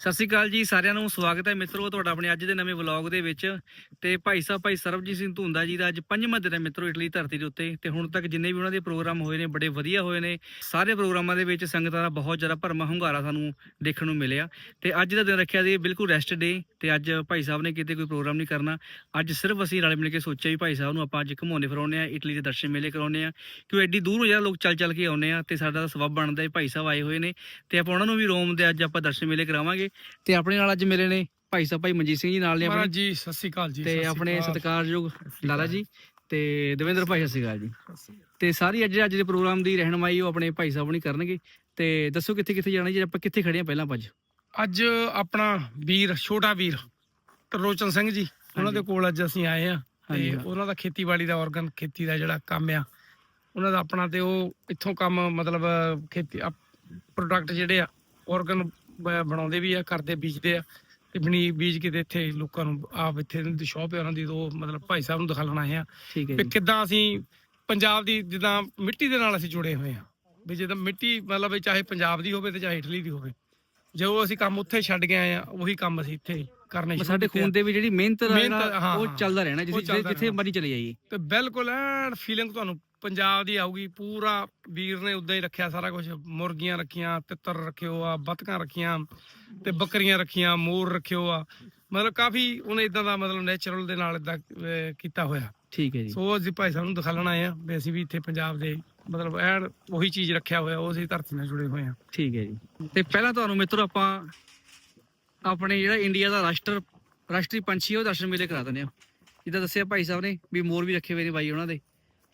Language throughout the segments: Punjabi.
ਸਤਿ ਸ਼੍ਰੀ ਅਕਾਲ ਜੀ, ਸਾਰਿਆਂ ਨੂੰ ਸਵਾਗਤ ਹੈ ਮਿੱਤਰੋ ਤੁਹਾਡਾ ਆਪਣੇ ਅੱਜ ਦੇ ਨਵੇਂ ਵਲੌਗ ਦੇ ਵਿੱਚ। ਤੇ ਭਾਈ ਸਾਹਿਬ, ਭਾਈ ਸਰਬਜੀਤ ਸਿੰਘ ਧੁੰਦਾ ਜੀ ਦਾ ਅੱਜ ਪੰਜਵਾਂ ਦਿਨ ਹੈ ਮਿੱਤਰੋ ਇਟਲੀ ਧਰਤੀ ਦੇ ਉੱਤੇ। ਤੇ ਹੁਣ ਤੱਕ ਜਿੰਨੇ ਵੀ ਉਹਨਾਂ ਦੇ ਪ੍ਰੋਗਰਾਮ ਹੋਏ ਨੇ, ਬੜੇ ਵਧੀਆ ਹੋਏ ਨੇ। ਸਾਰੇ ਪ੍ਰੋਗਰਾਮਾਂ ਦੇ ਵਿੱਚ ਸੰਗਤਾਂ ਦਾ ਬਹੁਤ ਜ਼ਿਆਦਾ ਭਰਮਾ ਹੁੰਗਾਰਾ ਸਾਨੂੰ ਦੇਖਣ ਨੂੰ ਮਿਲਿਆ। ਤੇ ਅੱਜ ਦਾ ਦਿਨ ਰੱਖਿਆ ਸੀ ਬਿਲਕੁਲ ਰੈਸਟ ਡੇ ਤੇ ਅੱਜ ਭਾਈ ਸਾਹਿਬ ਨੇ ਕਿਤੇ ਕੋਈ ਪ੍ਰੋਗਰਾਮ ਨਹੀਂ ਕਰਨਾ। ਅੱਜ ਸਿਰਫ ਅਸੀਂ ਰਲ ਮਿਲ ਕੇ ਸੋਚਿਆ ਵੀ ਭਾਈ ਸਾਹਿਬ ਨੂੰ ਆਪਾਂ ਅੱਜ ਘੁਮਾਉਣੇ ਫਿਰਾਉਣੇ ਆ ਇਟਲੀ ਦੇ ਦਰਸ਼ਨ ਮੇਲੇ ਕਰਾਉਣੇ ਆ ਕਿਉਂ ਐਡੀ ਦੂਰੋਂ ਜਿਹੜਾ ਲੋਕ ਚੱਲ ਚੱਲ ਕੇ ਆਉਂਦੇ ਆ, ਤੇ ਸਾਡਾ ਤਾਂ ਸਬਬ ਬਣਦਾ ਹੈ ਭਾਈ ਸਾਹਿਬ ਆਏ ਹੋਏ ਨੇ। ਤੇ ਆਪਾਂ ਉਹਨਾਂ ਨੂੰ ਵੀ ਰੋਮ ਦੇ ਅੱਜ ਆਪਾਂ ਦਰਸ਼ਨ ਮੇਲੇ ਕਰਾਵਾਂਗੇ। ਤੇ ਆਪਣੇ ਨਾਲ ਅੱਜ ਮਿਲੇ ਨੇ ਭਾਈ ਸਾਹਿਬ ਭਾਈ ਮਨਜੀਤ ਸਿੰਘ ਜੀ ਨਾਲ ਨੇ ਆਪਣੇ। ਮਹਾਰਾਜ ਜੀ ਸਤਿ ਸ੍ਰੀ ਅਕਾਲ ਜੀ ਤੇ ਸਤਿ ਸ੍ਰੀ ਆਪਣੇ ਅਕਾਲ। ਸਤਿਕਾਰਯੋਗ ਲਾਲਾ ਜੀ ਤੇ ਦਵਿੰਦਰ ਭਾਈ ਸਤਿ ਸ਼੍ਰੀ ਅਕਾਲ ਜੀ। ਤੇ ਸਾਰੀ ਅੱਜ ਅੱਜ ਦੇ ਪ੍ਰੋਗਰਾਮ ਦੀ ਰਹਿਨਮਾਈ ਉਹ ਆਪਣੇ ਭਾਈ ਸਾਹਿਬ ਨਹੀਂ ਕਰਨਗੇ। ਤੇ ਦੱਸੋ ਕਿੱਥੇ ਕਿੱਥੇ ਜਾਣਾ ਜੀ ਆਪਾਂ ਕਿੱਥੇ ਖੜੇ ਆ ਪਹਿਲਾਂ ਆਪਾਂ ਅੱਜ? ਅੱਜ ਆਪਣਾ ਵੀਰ ਛੋਟਾ ਵੀਰ ਤਰਲੋਚਨ ਸਿੰਘ ਜੀ ਉਹਨਾਂ ਦੇ। ਕੋਲ ਅੱਜ ਅਸੀਂ ਆਏ ਆ। ਹਾਂਜੀ, ਤੇ ਹਾਂ। ਉਹਨਾਂ ਦਾ ਖੇਤੀਬਾੜੀ ਦਾ ਆਰਗਨ ਖੇਤੀ ਦਾ ਜਿਹੜਾ ਕੰਮ ਆ ਉਹਨਾਂ ਦਾ ਆਪਣਾ ਤੇ ਉਹ ਇੱਥੋਂ ਕੰਮ ਮਤਲਬ ਖੇਤੀ ਪ੍ਰੋਡਕਟ ਜਿਹੜੇ ਆ ਆਰਗਨ ਬਣਾਉਂਦੇ ਵੀ ਆ ਕਰਦੇ ਬੀਜਦੇ ਆ। ਤੇ ਬਣੀ ਬੀਜ ਕੇ ਤੇ ਇੱਥੇ ਲੋਕਾਂ ਨੂੰ ਆਪ ਇੱਥੇ ਦੀ ਸ਼ੌਪ ਹੈ ਉਹਨਾਂ ਦੀ ਉਹ ਮਤਲਬ ਭਾਈ ਸਾਹਿਬ ਨੂੰ ਦਿਖਾਉਣ ਆਏ ਆ ਠੀਕ ਹੈ ਵੀ ਕਿੱਦਾਂ ਅਸੀਂ ਪੰਜਾਬ ਦੀ ਜਿੱਦਾਂ ਮਿੱਟੀ ਦੇ ਨਾਲ ਅਸੀਂ ਜੁੜੇ ਹੋਏ ਹਾਂ। ਵੀ ਜਿੱਦਾਂ ਮਿੱਟੀ ਮਤਲਬ ਚਾਹੇ ਪੰਜਾਬ ਦੀ ਹੋਵੇ ਤੇ ਚਾਹੇ ਇਟਲੀ ਦੀ ਹੋਵੇ। ਜੋ ਅਸੀਂ ਕੰਮ ਉੱਥੇ ਛੱਡ ਕੇ ਆਏ ਆ ਉਹੀ ਕੰਮ ਅਸੀਂ ਇੱਥੇ ਕਰਨੇ ਸ਼ੁਰੂ ਸਾਡੇ। ਖੂਨ ਦੇ ਵੀ ਜਿਹੜੀ ਮਿਹਨਤ ਦਾ ਉਹ। ਚੱਲਦਾ ਰਹਿਣਾ ਜਿੱਥੇ ਜਿੱਥੇ। ਮਰਜ਼ੀ ਚਲੇ ਜਾਈਏ ਤੇ ਬਿਲਕੁਲ ਐਨ ਫੀਲਿੰਗ ਤੁਹਾਨੂੰ ਪੰਜਾਬ ਦੀ ਆਊਗੀ ਪੂਰਾ ਵੀਰ ਨੇ ਉਦਾਂ ਹੀ ਰੱਖਿਆ ਸਾਰਾ ਕੁਝ ਮੁਰਗੀਆਂ ਰੱਖੀਆਂ ਤਿੱਤਰ ਰੱਖਿਓ ਆ ਬਤਕਾਂ ਰੱਖੀਆਂ ਤੇ ਬੱਕਰੀਆਂ ਰੱਖੀਆਂ ਮੋਰ ਰੱਖਿਓ ਆ ਮਤਲਬ ਕਾਫੀ ਉਹਨੇ ਇਦਾਂ ਦਾ ਮਤਲਬ ਨੇਚਰਲ ਦੇ ਨਾਲ ਇਦਾਂ ਕੀਤਾ ਹੋਇਆ ਠੀਕ ਹੈ ਜੀ ਸੋ ਅਸੀਂ ਭਾਈ ਸਾਹਿਬ ਨੂੰ ਦਿਖਾਉਣ ਆਏ ਆ ਵੀ ਅਸੀਂ ਵੀ ਇੱਥੇ ਪੰਜਾਬ ਦੇ ਮਤਲਬ ਐਨ ਉਹੀ ਚੀਜ਼ ਰੱਖਿਆ ਹੋਇਆ ਉਹ ਅਸੀਂ ਧਰਤੀ ਨਾਲ ਜੁੜੇ ਹੋਏ ਆ ਠੀਕ ਹੈ ਜੀ ਤੇ ਪਹਿਲਾਂ ਤੁਹਾਨੂੰ ਮਿੱਤਰੋ ਆਪਾਂ ਆਪਣੇ ਜਿਹੜਾ ਇੰਡੀਆ ਦਾ ਰਾਸ਼ਟਰ, ਰਾਸ਼ਟਰੀ ਪੰਛੀ ਉਹ ਦਰਸ਼ਨ ਮੇਲੇ ਕਰਾ ਦਿੰਦੇ ਆ। ਜਿੱਦਾਂ ਦੱਸਿਆ ਭਾਈ ਸਾਹਿਬ ਨੇ ਵੀ ਮੋਰ ਵੀ ਰੱਖੇ ਹੋਏ ਨੇ ਬਾਈ ਉਹਨਾਂ ਦੇ।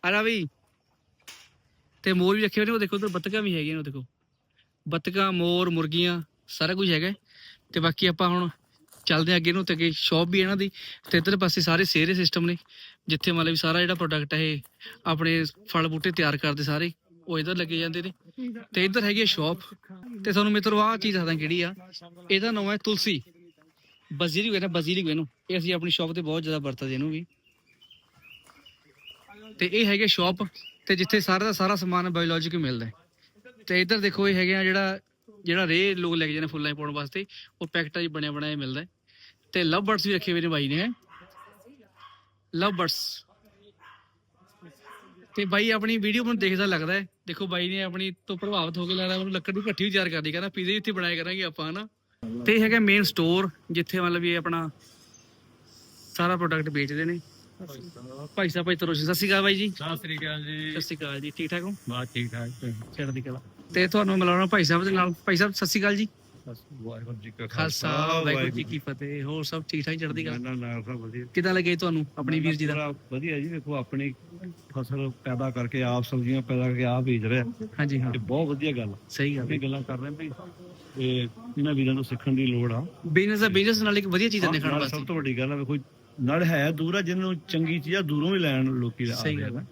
ਆਲਾ ਵੀ ਤੇ ਮੋਰ ਵੀ ਰੱਖੇ ਹੋਏ ਨੇ, ਉਹ ਦੇਖੋ ਉਧਰ ਬੱਤਕਾਂ ਵੀ ਹੈਗੀਆਂ ਨੇ, ਉਹ ਦੇਖੋ। ਬੱਤਕਾਂ, ਮੋਰ, ਮੁਰਗੀਆਂ, ਸਾਰਾ ਕੁਝ ਹੈਗਾ। ਹੈ। ਤੇ ਬਾਕੀ ਆਪਾਂ ਹੁਣ ਚੱਲਦੇ ਹਾਂ ਅੱਗੇ ਨੂੰ, ਤੇ ਅੱਗੇ ਸ਼ਾਪ ਵੀ ਇਹਨਾਂ ਦੀ। ਤੇ ਇੱਧਰ ਪਾਸੇ ਸਾਰੇ ਸੇਰੇ ਸਿਸਟਮ ਨੇ, ਜਿੱਥੇ ਮਤਲਬ ਸਾਰਾ ਜਿਹੜਾ ਪ੍ਰੋਡਕਟ ਹੈ ਇਹ ਆਪਣੇ ਫਲ ਬੂਟੇ ਤਿਆਰ ਕਰਦੇ ਸਾਰੇ। ਉਹ ਇੱਧਰ ਲੱਗੇ ਜਾਂਦੇ ਨੇ। ਤੇ ਇਧਰ ਹੈਗੀ ਹੈ ਸ਼ਾਪ ਤੇ ਤੁਹਾਨੂੰ ਮਿੱਤਰੋ ਆਹ ਚੀਜ਼ ਦੱਸਦਾ ਕਿਹੜੀ ਆ। ਇਹਦਾ ਨਾਮ ਹੈ ਤੁਲਸੀ। ਬਜ਼ੀਰੀ ਕਹਿੰਦਾ ਬਜ਼ੀਰੀ ਇਹਨੂੰ। ਇਹ ਅਸੀਂ ਆਪਣੀ ਸ਼ਾਪ ਤੇ ਬਹੁਤ ਜ਼ਿਆਦਾ ਵਰਤਦੇ ਇਹਨੂੰ ਵੀ। ਤੇ ਇਹ ਹੈਗੇ ਸ਼ਾਪ ਤੇ ਜਿੱਥੇ ਸਾਰਾ ਦਾ ਸਾਰਾ ਸਮਾਨ ਬਾਇਓਲੋਜਿਕ ਮਿਲਦਾ ਹੈ। ਤੇ ਇਧਰ ਦੇਖੋ, ਇਹ ਹੈਗੇ ਆ ਜਿਹੜਾ ਜਿਹੜਾ ਰੇ ਲੋਕ ਲੈ ਕੇ ਜਾਂਦੇ ਫੁੱਲਾਂ 'ਚ ਪਾਉਣ ਵਾਸਤੇ, ਉਹ ਪੈਕਟਾਂ 'ਚ ਬਣਿਆ ਬਣਾਇਆ ਮਿਲਦਾ ਹੈ। ਤੇ ਲਵ ਬਰਡਸ ਵੀ ਰੱਖੇ ਹੋਏ ਨੇ ਬਾਈ ਨੇ। ਲਵ ਬਰਡਸ ਤੇ ਬਾਈ ਆਪਣੀ ਵੀਡੀਓ ਨੂੰ ਦੇਖਦਾ ਲੱਗਦਾ ਹੈ। ਦੇਖੋ ਬਾਈ ਨੇ ਆਪਣੀ ਤੋਂ ਪ੍ਰਭਾਵਿਤ ਹੋ ਕੇ ਲੱਗਦਾ ਉਹਨੂੰ ਲੱਕੜ ਦੀ ਭੱਠੀ ਵੀ ਤਿਆਰ ਕਰਦੀ ਕਹਿੰਦਾ ਪੀਜ਼ੇ ਇੱਥੇ ਬਣਾਇਆ ਕਰਾਂਗੇ ਆਪਾਂ ਹਨਾ? ਤੇ ਇਹ ਹੈਗਾ ਮੇਨ ਸਟੋਰ ਜਿੱਥੇ ਮਤਲਬ ਇਹ ਆਪਣਾ ਸਾਰਾ ਪ੍ਰੋਡਕਟ ਵੇਚਦੇ ਨੇ। ਭਾਈ ਸਾਹਿਬ ਭਾਈ ਤਰੋਸ਼ੀ ਸਤਿ ਸ਼੍ਰੀ ਅਕਾਲ ਬਾਈ ਜੀ। ਸਤਿ ਸ੍ਰੀ ਅਕਾਲ ਜੀ। ਸਤਿ ਸ਼੍ਰੀ ਅਕਾਲ ਜੀ ਠੀਕ ਠਾਕ ਹੋ? ਬਾਤ ਠੀਕ ਠਾਕ ਚੜ੍ਹਦੀ ਕਲਾ। ਤੇ ਤੁਹਾਨੂੰ ਮਿਲਾਉਣਾ ਭਾਈ ਸਾਹਿਬ ਦੇ ਨਾਲ। ਭਾਈ ਸਾਹਿਬ ਸਤਿ ਸ਼੍ਰੀ ਅਕਾਲ ਜੀ। ਵਾਹਿਗੁਰੂ ਜੀ ਕਾ ਖਾਲਸਾ ਵਾਹਿਗੁਰੂ ਜੀ ਕੀ ਫਤਿਹ। ਹੋਰ ਸਭ ਠੀਕ ਠਾਕ ਚੜ੍ਹਦੀ ਕਲਾ? ਨਾ ਨਾ ਸਭ ਵਧੀਆ। ਕਿਦਾਂ ਲੱਗੇ ਤੁਹਾਨੂੰ ਆਪਣੀ ਵੀਰ ਜੀ ਦਾ? ਬੜਾ ਵਧੀਆ ਜੀ ਦੇਖੋ ਆਪਣੀ ਫਸਲ ਪੈਦਾ ਕਰਕੇ ਆਪ ਸਬਜ਼ੀਆਂ ਪੈਦਾ ਕਰਕੇ ਆਪ ਬੀਜ ਰਿਹਾ। ਹਾਂਜੀ ਹਾਂ। ਇਹ ਬਹੁਤ ਵਧੀਆ ਗੱਲ। ਸਹੀ ਗੱਲ ਇਹ ਗੱਲਾਂ ਕਰ ਰਹੇ ਵੀ ਇਹ ਇਹਨਾਂ ਵੀਰਾਂ ਨੂੰ ਸਿੱਖਣ ਦੀ ਲੋੜ ਆ। ਬਿਜ਼ਨਸ ਦਾ ਬਿਜ਼ਨਸ ਨਾਲ ਇੱਕ ਵਧੀਆ ਚੀਜ਼ ਹੈ ਖਾਣ ਨਾਲ ਵਾਸਤੇ। ਸਭ ਤੋਂ ਵੱਡੀ ਗੱਲ ਆ ਕੋਈ ਨੜ ਹੈ ਦੂਰ ਆ ਜਿਹਨੂੰ ਚੰਗੀ ਚੀਜ਼ਾਂ ਦੂਰੋਂ ਵੀ ਲੈਣ ਲੋਕੀ ਆ ਸਹੀ ਗੱਲ। ਹੈ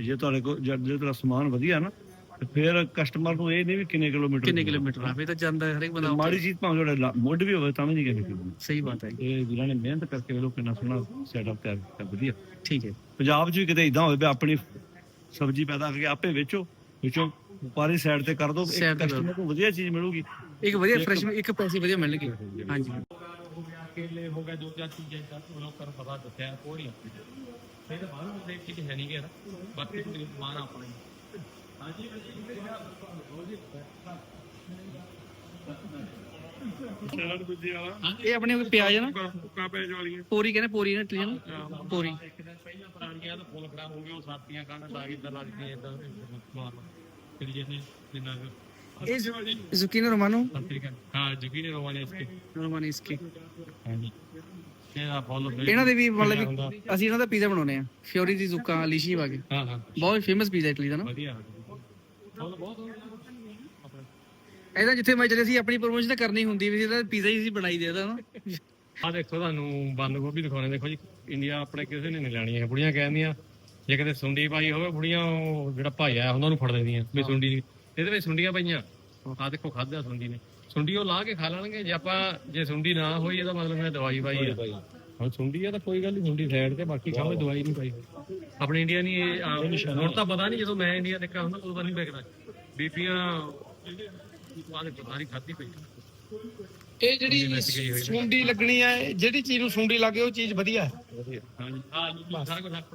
ਜੇ ਤੁਹਾਡੇ ਕੋਲ ਜੇ ਜੇ ਤੁਹਾਡਾ ਸਮਾਨ ਵਧੀਆ ਨਾ ਤੇ ਫਿਰ ਕਸਟਮਰ ਨੂੰ ਇਹ ਨਹੀਂ ਵੀ ਕਿੰਨੇ ਕਿਲੋਮੀਟਰ ਕਿੰਨੇ। ਕਿਲੋਮੀਟਰ ਆ। ਫੇ ਤਾਂ ਜਾਂਦਾ ਹਰੇਕ ਤੇ ਬੰਦਾ ਮਾੜੀ ਚੀਜ਼ ਭਾਵੇਂ ਤੁਹਾਡੇ ਮੁੱਢ ਵੀ ਹੋਵੇ ਤਾਂ ਵੀ ਨਹੀਂ ਕਹਿੰਦੇ ਸਹੀ ਬਾਤ ਹੈ ਇਹ ਵੀਰਾਂ ਨੇ ਮਿਹਨਤ ਕਰਕੇ ਵੇਲੋ ਕਿੰਨਾ ਸੋਹਣਾ ਸੈਟਅਪ ਤਿਆਰ ਕੀਤਾ ਵਧੀਆ। ਠੀਕ ਹੈ। ਪੰਜਾਬ 'ਚ ਵੀ ਕਿਤੇ ਇਦਾਂ ਹੋਵੇ ਵੀ ਆਪਣੀ ਸਬਜ਼ੀ ਪੈਦਾ ਕਰਕੇ ਆਪੇ ਵੇਚੋ ਵਿੱਚੋਂ ਵਪਾਰੀ ਸਾਈਡ ਤੇ ਕਰ ਦੋ Side ਇੱਕ ਤੇ ਕਰ ਕਸਟਮਰ ਨੂੰ ਵਧੀਆ ਚੀਜ਼ ਮਿਲੂਗੀ। ਇੱਕ ਵਧੀਆ ਫਰੈਸ਼ ਇੱਕ ਪੈਸੇ ਵਧੀਆ ਮਿਲਣਗੇ। ਹਾਂਜੀ। ਕੇਲੇ ਹੋ ਗਏ ਦੋ ਚਾਰ ਚੀਜ਼ਾਂ ਦਾ ਲੋਕਾਂ ਨੂੰ ਪਤਾ ਦੱਸਿਆ ਕੋਈ ਨਹੀਂ ਫਿਰ ਤਾਂ ਬਾਹਰ ਦੇ ਚੀਜ਼ ਹੈ ਨਹੀਂ ਗਿਆ ਬਾਕੀ ਕੋਈ ਸਮਾਨ ਆਪਣੇ ਚਲਣ ਦੂਜੀ ਵਾਲਾ ਇਹ ਆਪਣੇ ਕੋਲ ਪਿਆਜ਼ ਹੈ ਨਾ? ਕੁੱਕਾ ਪੈਜ ਵਾਲੀਆਂ। ਪੋਰੀ ਕਹਿੰਦੇ ਪੋਰੀ ਨਾ ਇਟਲੀ ਨਾ? ਪੋਰੀ। ਇੱਕ ਦਿਨ ਪਹਿਲਾਂ ਪੁਰਾਣੀਆਂ ਤਾਂ ਫੁੱਲ ਖੜਾ ਹੋ ਗਏ ਉਹ ਸਾਥੀਆਂ ਕਾਂਡ ਲਾ ਕੇ ਇਦਾਂ ਲੱਗ ਗਏ ਇਦਾਂ ਮਾਰ। ਫਿਰ ਜਿਹਨੇ ਜਿੰਨਾ ਇਹ ਜ਼ੁਕੀਨੀ ਰੋਮਾਨੋ? ਹਾਂ ਜੁਗੀ ਨੇ ਰੋਵਾਨੇ ਇਸਕੇ ਰੋਮਾਨੀ ਇਸਕੇ ਹਾਂਜੀ। ਇਹਦਾ ਫੁੱਲ ਇਹਨਾਂ ਦੇ ਵੀ ਮਤਲਬ ਵੀ ਅਸੀਂ ਇਹਨਾਂ ਦਾ ਪੀਜ਼ਾ ਬਣਾਉਨੇ ਆ ਫਿਓਰੀ ਦੀ ਜ਼ੁਕਾ ਲੀਸ਼ੀ ਵਾਗੇ ਹਾਂ ਹਾਂ। ਬਹੁਤ ਫੇਮਸ ਪੀਜ਼ਾ ਇਟਲੀ ਦਾ ਨਾ। ਵਧੀਆ। ਇਹਦਾ ਜਿੱਥੇ ਮੈਂ ਚਲੇ ਸੀ ਆਪਣੀ ਪ੍ਰੋਮੋਸ਼ਨ ਤਾਂ ਕਰਨੀ ਹੁੰਦੀ ਵੀ ਇਹਦਾ ਪੀਜ਼ਾ ਹੀ ਸੀ ਬਣਾਈ ਦੇ ਇਹਦਾ ਨਾ। ਆ ਦੇਖੋ ਤੁਹਾਨੂੰ ਬੰਦ ਗੋਭੀ ਦਿਖਾਉਣੇ ਦੇਖੋ ਜੀ ਇੰਡੀਆ ਆਪਣੇ ਕਿਸੇ ਨੇ ਨਹੀਂ ਲੈਣੀ ਹੈ ਬੁੜੀਆਂ ਕਹਿੰਦੀਆਂ ਜੇ ਕਿਤੇ ਸੁੰਡੀ ਪਾਈ ਹੋਵੇ ਬੁੜੀਆਂ ਉਹ ਜਿਹੜਾ ਭਾਈ ਆ ਉਹਨਾਂ ਨੂੰ ਫੜ ਲੈਂਦੀਆਂ ਵੀ ਸੁੰਡੀ ਨਹੀਂ ਇਹਦੇ ਵਿੱਚ ਸੁੰਡੀਆਂ ਪਈਆਂ। ਆ ਦੇਖੋ ਖਾਧਾ ਸੁੰਡੀ ਨੇ। ਸੁੰਡੀ ਉਹ ਲਾ ਕੇ ਖਾ ਲੈਣਗੇ ਜੇ ਆਪਾਂ ਜੇ ਸੁੰਡੀ ਨਾ ਹੋਈ ਇਹਦਾ ਮਤਲਬ ਹੈ ਦਵਾਈ ਪਾਈ ਆ। ਹੁਣ ਸੁੰਡੀ ਆ ਤਾਂ ਕੋਈ ਗੱਲ ਨਹੀਂ ਸੁੰਡੀ ਸਾਈਡ ਤੇ ਬਾਕੀ ਖਾਵੇ ਦਵਾਈ ਨਹੀਂ ਪਾਈ। ਆਪਣੇ ਇੰਡੀਆ ਨਹੀਂ ਇਹ ਆਮ- ਹੁਣ ਤਾਂ ਪਤਾ ਨਹੀਂ ਜਦੋਂ ਮੈਂ ਇੰਡੀਆ ਦੇਖਿਆ ਹੁੰਦਾ ਉਦੋਂ ਤਾਂ ਨਹੀਂ ਵੇਖਦਾ ਬੀਬੀਆਂ ਆਹ ਦੇਖੋ ਸਾਰੀ ਖਾਧੀ ਪਈ। ਇਹ ਜਿਹੜੀ ਸੁੰਡੀ ਲੱਗਣੀ ਹੈ ਜਿਹੜੀ ਚੀਜ਼ ਨੂੰ ਸੁੰਡੀ ਲੱਗੇ ਉਹ ਚੀਜ਼ ਵਧੀਆ ਹੈ। ਹਾਂ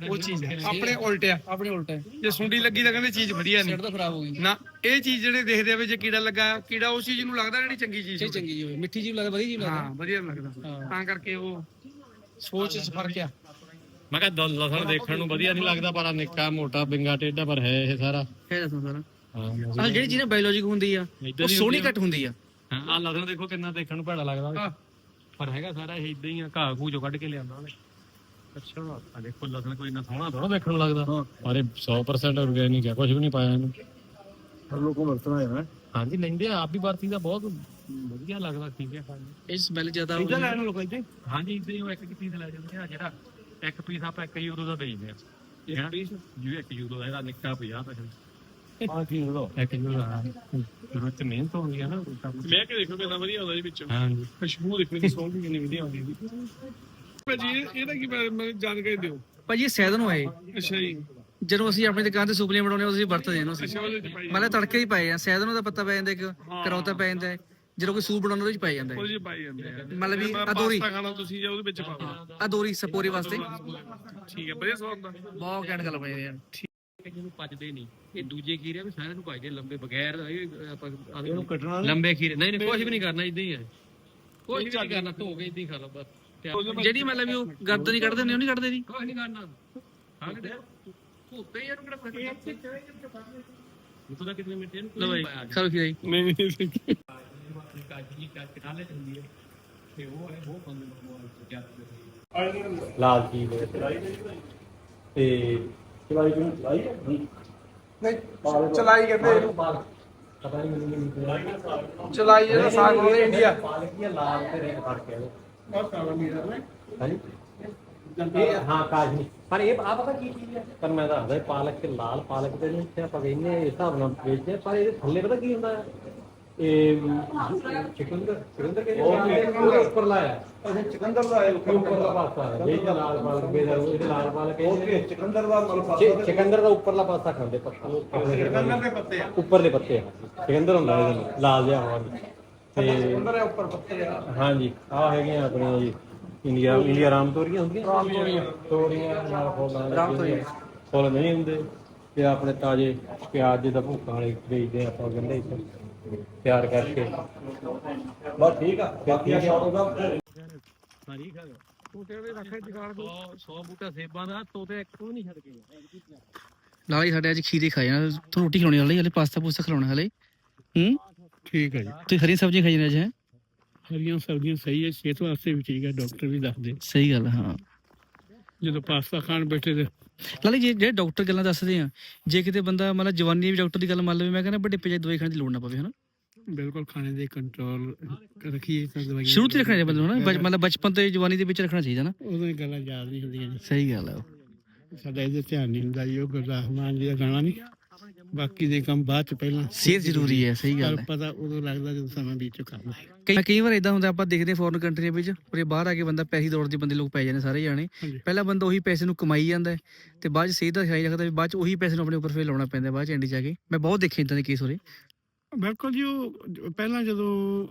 ਉਹ ਚੀਜ਼ ਹੈ ਆਪਣੇ ਉਲਟ ਆ। ਆਪਣੇ ਉਲਟਾ ਹੈ ਜੇ ਸੁੰਡੀ ਲੱਗੀ ਤਾਂ ਕਹਿੰਦੇ ਚੀਜ਼ ਵਧੀਆ ਨਹੀਂ ਸਿਰ ਤਾਂ ਖਰਾਬ ਹੋ ਗਈ। ਨਾ ਇਹ ਚੀਜ਼ ਜਿਹੜੇ ਦੇਖਦੇ ਆ ਵੀ ਜੇ ਕੀੜਾ ਲੱਗਾ ਕੀੜਾ ਉਸ ਚੀਜ਼ ਨੂੰ ਲੱਗਦਾ ਜਿਹੜੀ ਚੰਗੀ ਚੀਜ਼ ਹੋਵੇ। ਚੰਗੀ ਜੀ ਹੋਵੇ ਮਿੱਠੀ ਜੀ ਲੱਗਦਾ ਵਧੀਆ ਜੀ ਲੱਗਦਾ। ਹਾਂ ਵਧੀਆ ਲੱਗਦਾ। ਹਾਂ। ਤਾਂ ਕਰਕੇ ਉਹ ਸੋਚ ਚ ਫ਼ਰਕ ਆ। ਮੈਂ ਕਿਹਾ ਦ- ਲਸਣ ਦੇਖਣ ਨੂੰ ਵਧੀਆ ਨਹੀਂ ਲੱਗਦਾ ਪਰ ਆਹ ਨਿੱਕਾ ਮੋਟਾ ਬਿੰਗਾ ਟੇਢਾ ਪਰ ਹੈ ਇਹ ਸਾਰਾ। ਹੈ ਦੱਸੋ ਸਰ। ਹਾਂ ਆਹ ਜਿਹੜੀ ਚੀਜ਼ ਬਾਇਓਲੋਜਿਕ ਹੁੰਦੀ ਆ ਉਹ ਸੋਹਣੀ। ਘੱਟ ਹੁੰਦੀ ਆ। ਹਾਂ ਆ ਲਸਣ ਦੇਖੋ ਕਿੰਨਾ ਦੇਖਣ ਨੂੰ ਭੈੜਾ ਲੱਗਦਾ। ਪਰ ਹੈਗਾ ਸਾਰਾ ਇਹ ਇਦਾਂ ਹੀ ਆ ਘਾਹ ਘੂ ਚੋਂ ਕੱਢ ਕੇ ਲਿਆਂਦਾ ਉਹਨੇ। ਅੱਛਾ ਆ ਦੇਖੋ ਲਸਣ ਕੋਈ ਇੰਨਾ ਸੋਹਣਾ ਥੋੜਾ ਦੇਖਣ ਨੂੰ ਲੱਗਦਾ। ਪਰ ਇਹ 100% ਆਰਗੈਨਿਕ ਹੈ ਕੁਝ ਵੀ ਨਹੀਂ ਪਾਇਆ ਇਹਨੂੰ। ਹਰ ਲੋਕੋ ਵਰਤਣਾ ਹੈ ਹਾਂਜੀ ਲੈਂਦੇ ਆ ਆਪ ਵੀ ਵਰਤੀ ਦਾ ਬਹੁਤ। ਵਧੀਆ ਲੱਗਦਾ ਠੀਕ ਹੈ। ਹਾਂਜੀ ਇਹ ਸਮੈਲ ਜ਼ਿਆਦਾ ਇਦਾਂ ਹੁੰਦੀ ਆ। ਲੈਣ ਨੂੰ ਲੋਕਾਂ ਇੱਥੇ ਹਾਂਜੀ ਇਦਾਂ ਹੀ ਉਹ ਇੱਕ ਪੀਸ ਲੈ ਜਾਂਦੇ ਆ ਜਿਹੜਾ ਇੱਕ ਪੀਸ ਆਪਾਂ 1 ਯੂਰੋ ਦਾ ਦੇਈਦੇ ਆ। ਇੱਕ ਪੀਸ ਜੀ 1 ਯੂਰੋ ਦਾ ਇਹਦਾ ਨਿੱਕਾ 50 ਪੈਸੇ ਹਾਂ ਠੀਕ ਲੋ ਇੱਕ ਯੂਰੋ ਦਾ ਯੂਰੋ ਤੇ ਮਿਹਨਤ ਹੁੰਦੀ ਆ ਨਾ ਮੈਂ ਕਿ ਦੇਖੋ ਕਿੰਨਾ ਵਧੀਆ ਹੁੰਦਾ ਜੀ ਵਿੱਚੋਂ। ਹਾਂਜੀ। ਖੁਸ਼ਬੂ ਦੇਖੋ ਦੀ ਸੌਂਗ ਕਿੰਨੀ ਵਧੀਆ ਆਉਂਦੀ ਹੈ ਭਾਜੀ ਇਹਦਾ ਕੀ ਮੈਨੂੰ ਜਾਣਕਾਰੀ ਦਿਓ। ਭਾਜੀ ਇਹ ਸੈਦ ਨੂੰ ਆਏ। ਅੱਛਾ ਜੀ। ਜਦੋਂ ਅਸੀਂ ਆਪਣੀ ਦੁਕਾਨ ਤੇ ਸੁਪਲੀਆਂ ਬਣਾਉਂਦੇ ਹਾਂ ਅਸੀਂ ਵਰਤਦੇ ਹਾਂ ਪਾਈ ਮਤਲਬ ਤੜਕੇ ਹੀ ਪਾਏ ਆ ਸੈਦ ਨੂੰ ਦਾ ਪੱਤਾ ਪੈ ਜਾਂਦਾ ਇੱਕ ਕਰੌਤਾ ਪੈ ਜਾਂਦਾ। ਹੈ। ਜਦੋਂ ਕੋਈ ਸੂਪ ਬਣਾਉਂਦਾ ਉਹਦੇ ਚ ਪਾਈ ਜਾਂਦਾ ਹੈ। ਉਹਦੇ ਚ ਪਾਈ ਜਾਂਦੇ ਆ ਮਤਲਬ ਵੀ ਅਧੂਰੀ। ਪਾਸਤਾ ਖਾਣਾ ਤੁਸੀਂ ਜਾਂ ਉਹਦੇ ਵਿੱਚ ਪਾਓ ਆ ਦੋਰੀ ਸਪੋਰੀ ਵਾਸਤੇ। ਠੀਕ ਹੈ ਵਧੀਆ ਸਵਾਦ ਦਾ। ਬਹੁਤ ਘੈਂਟ ਗੱਲ ਬਣੀ ਯਾਰ ਜਿਹਨੂੰ ਪਚਦੇ ਨਹੀਂ। ਇਹ ਦੂਜੇ ਖੀਰੇ ਵੀ ਸਾਰਿਆਂ ਨੂੰ ਪਚਦੇ ਲੰਬੇ ਬਗੈਰ ਇਹ ਆਪਾਂ ਇਹਨੂੰ ਕੱਟਣਾ ਲੰਬੇ ਖੀਰੇ। ਨਹੀਂ ਨਹੀਂ ਕੁਝ ਵੀ ਨਹੀਂ ਕਰਨਾ ਇਦਾਂ ਹੀ ਹੈ। ਕੁਝ ਵੀ ਨਹੀਂ ਕਰਨਾ ਧੋ ਕੇ ਇਦਾਂ ਹੀ ਖਾ ਲਓ ਬਸ। ਜਿਹੜੀ ਮਤਲਬ ਵੀ ਉਹ ਗਰਦ ਨਹੀਂ ਕੱਢਦੇ ਹੁੰਦੇ ਉਹ ਨਹੀਂ ਕੱਢਦੇ ਨਹੀਂ ਕੁਝ ਨਹੀਂ ਕਰਨਾ। ਹਾਂ ਕਿਤੇ ਧੋਤੇ ਯਾਰ ਕਿਹੜਾ ਫ਼ਰਕ ਇਹ ਤਾਂ ਕਿੰਨੇ ਮਿੰਟ ਇਹਨੂੰ ਲੋ ਭਾਈ ਖਾਓ ਖੀਰਾ ਜੀ ਨਹੀਂ ਨਹੀਂ। ਕਾਜੀ ਕੱਟ ਕਾਲੇ ਹੁੰਦੀ ਹੈ ਤੇ ਉਹ ਹੈ ਉਹ ਬੰਦ ਲਾਲ ਕੀ ਤੇ ਚਲਾਈ ਕਿਉਂ ਚਲਾਈ ਨਹੀਂ ਚਲਾਈ ਕਹਿੰਦੇ ਇਹਨੂੰ ਪਤਾ ਨਹੀਂ ਮੈਨੂੰ ਚਲਾਈ ਜਿਹੜਾ ਸਾਗ ਹੁੰਦੇ ਇੰਡੀਆ। ਪਾਲਕ ਇਹ ਲਾਲ ਤੇ ਰੇਡ ਫ਼ਰਕ ਹੈ ਹਾਂਜੀ। ਇਹ ਹਾਂ ਕਾਜਨੀ ਪਰ ਇਹ ਆ ਪਤਾ ਕੀ ਚੀਜ਼ ਹੈ? ਪਰ ਮੈਂ ਦੱਸਦਾ ਇਹ ਪਾਲਕ ਤੇ ਲਾਲ ਪਾਲਕ ਦੇ ਨੇ ਇੱਥੇ ਆਪਾਂ ਕਹਿੰਦੇ ਇਸ ਹਿਸਾਬ ਨਾਲ ਵੇਚਦੇ ਪਰ ਇਹਦੇ ਥੱਲੇ ਪਤਾ ਕੀ ਹੁੰਦਾ ਹੈ? ਇਹ ਉੱਪਰ ਲਾਇਆ। ਚਿਕੰਦਰ ਦਾ ਹੈ ਉੱਪਰਲਾ ਪਾਸਾ ਹੈ। ਇਹ ਜਿਹੜਾ ਲਾਲ ਪਾਲਕ ਬੇਦਾ ਇਹ ਲਾਲ ਪਾਲਕ ਓਕੇ ਚਿਕੰਦਰ ਦਾ ਮਲਫਾ ਚਿ- ਚਿਕੰਦਰ ਦਾ ਉੱਪਰਲਾ ਪਾਸਾ ਖਾਂਦੇ ਪੱਤਾ ਚਿਕੰਦਰ ਦੇ ਪੱਤੇ ਆ। ਉੱਪਰਲੇ ਪੱਤੇ ਆ। ਚਿਕੰਦਰ ਹੁੰਦਾ ਇਹਦੇ ਨਾਲ ਲਾਲ ਜਿਹਾ ਹੋਣਾ। ਤੇ ਚਿਕੰਦਰ ਦੇ ਉੱਪਰ ਪੱਤੇ ਆ। ਹਾਂਜੀ ਆ ਹੈਗੀਆਂ ਆਪਣੀਆਂ ਜੀ ਇੰਡੀਆ ਇੰਡੀਆ ਰਾਮ ਤੋਰੀਆਂ ਹੁੰਦੀਆਂ। ਰਾਮ ਤੋਰੀਆਂ। ਤੋਰੀਆਂ ਨਾਲ ਫੁੱਲਾਂ ਰਾਮ ਤੋਰੀਆਂ। ਫੁੱਲ ਨਹੀਂ ਹੁੰਦੇ। ਤੇ ਆਪਣੇ ਤਾਜ਼ੇ ਪਿਆਜ਼ ਦੇ ਦਾ ਭੁੱਖਾਂ ਵਾਲੇ ਵੇਚਦੇ ਆਪਾਂ ਕਹਿੰਦੇ ਇੱਥੇ। ਤਿਆਰ ਕਰਕੇ। ਬਸ ਠੀਕ ਆ ਬਾਕੀ ਆ ਸ਼ੌਕ ਦਾ। ਸਾਰੀ ਖਾ ਤੋਤੇ ਦੇ ਰੱਖੇ ਜਗਾੜ ਦੋ 100 ਬੂਟਾ ਸੇਬਾਂ ਦਾ ਤੋਤੇ ਇੱਕ ਉਹ ਨਹੀਂ ਛੱਡ ਕੇ ਲਾਲਾ ਜੀ ਸਾਡੇ ਅੱਜ ਖੀਰੇ ਖਾਏ ਨਾ ਤੁਹਾਨੂੰ ਰੋਟੀ ਖਿਲਾਉਣੀ ਵਾਲੀ ਹਲੇ ਪਾਸਤਾ ਪੂਸਤਾ ਖਿਲਾਉਣਾ ਹਲੇ। ਹੂੰ? ਠੀਕ ਹੈ ਜੀ। ਤੁਸੀਂ ਹਰੀ ਸਬਜ਼ੀ ਖਾਈ ਜਾਂਦੇ ਅੱਜ ਹੈਂ? ਹਰੀਆਂ ਸਬਜ਼ੀਆਂ ਸਹੀ ਹੈ ਸਿਹਤ ਵਾਸਤੇ ਵੀ ਠੀਕ ਹੈ ਡਾਕਟਰ ਵੀ ਦੱਸਦੇ। ਸਹੀ ਗੱਲ ਹੈ, ਹਾਂ। ਜਦੋਂ ਪਾਸਤਾ ਖਾਣ ਬੈਠੇ ਤੇ। ਲਾਲਾ ਜੀ ਜਿਹੜੇ ਡਾਕਟਰ ਗੱਲਾਂ ਦੱਸਦੇ ਆ ਜੇ ਕਿਤੇ ਬੰਦਾ ਮਤਲਬ ਜਵਾਨੀ ਵੀ ਡਾਕਟਰ ਦੀ ਗੱਲ ਮੰਨ ਲਵੇ ਮੈਂ ਕਹਿੰਦਾ ਵੱਡੇ ਪੇਜੇ ਦਵਾਈ ਖਾਣ ਦੀ ਲੋੜ ਨਾ ਪਵੇ ਹਨਾ? ਬਿਲਕੁਲ ਖਾਣੇ ਦੇ ਕੰਟਰੋਲ ਰੱਖੀਏ ਤਾਂ ਦਵਾਈਆਂ ਸ਼ੁਰੂ ਤੋਂ ਰੱਖਣਾ ਚਾਹੀਦਾ ਬਚ- ਮਤਲਬ ਬਚਪਨ ਤੋਂ ਜਵਾਨੀ ਦੇ ਵਿੱਚ ਰੱਖਣਾ ਚਾਹੀਦਾ ਨਾ। ਉਦੋਂ ਹੀ ਗੱਲਾਂ ਯਾਦ ਨਹੀਂ ਹੁੰਦੀਆਂ। ਜੀ ਸਹੀ ਗੱਲ ਹੈ ਸਾਡਾ ਇਹਦੇ ਧਿਆਨ ਨਹੀਂ ਹੁੰਦਾ ਜੀ ਉਹ ਗੁਰਦਾਸ ਮਾਨ ਜੀ ਦਾ ਗਾਣਾ ਨਹੀਂ ਬਾਕੀ ਦੇ ਕੰਮ ਬਾਅਦ ਚ ਪਹਿਲਾਂ ਸਿਹਤ ਜ਼ਰੂਰੀ ਹੈ ਸਹੀ ਗੱਲ ਪਰ ਹੈ। ਪਤਾ ਉਦੋਂ ਲੱਗਦਾ ਜਦੋਂ ਸਮਾਂ ਬੀਤ ਚੁੱਕਾ ਹੁੰਦਾ ਹੈ। ਕਈ ਕਈ ਵਾਰ ਇਦਾਂ ਹੁੰਦਾ ਆਪਾਂ ਦੇਖਦੇ ਫੋਰਨ ਕੰਟਰੀਆਂ ਵਿੱਚ ਉਰੇ ਬਾਹਰ ਆ ਕੇ ਬੰਦਾ ਪੈਸੇ ਦੌੜਦੇ ਬੰਦੇ ਲੋਕ ਪੈ ਜਾਂਦੇ ਸਾਰੇ ਜਾਣੇ। ਹਾਂਜੀ। ਪਹਿਲਾਂ ਬੰਦਾ ਉਹੀ ਪੈਸੇ ਨੂੰ ਕਮਾਈ ਜਾਂਦਾ ਹੈ ਤੇ ਬਾਅਦ ਚ ਸਿਹਤ ਦਾ ਖਿਆਲ ਰੱਖਦਾ ਵੀ ਬਾਅਦ ਚ ਉਹੀ ਪੈਸੇ ਨੂੰ ਆਪਣੇ ਉੱਪਰ ਫੇਰ ਲਾਉਣਾ ਪੈਂਦਾ ਬਾਅਦ ਚ ਐਂਡ ਜਾ ਕੇ। ਮੈਂ ਬਹੁਤ ਦੇਖੇ ਇਦਾਂ ਦੇ ਕੇਸ ਉਰੇ। ਬਿਲਕੁਲ ਜੀ ਉਹ ਜ- ਪਹਿਲਾਂ ਜਦੋਂ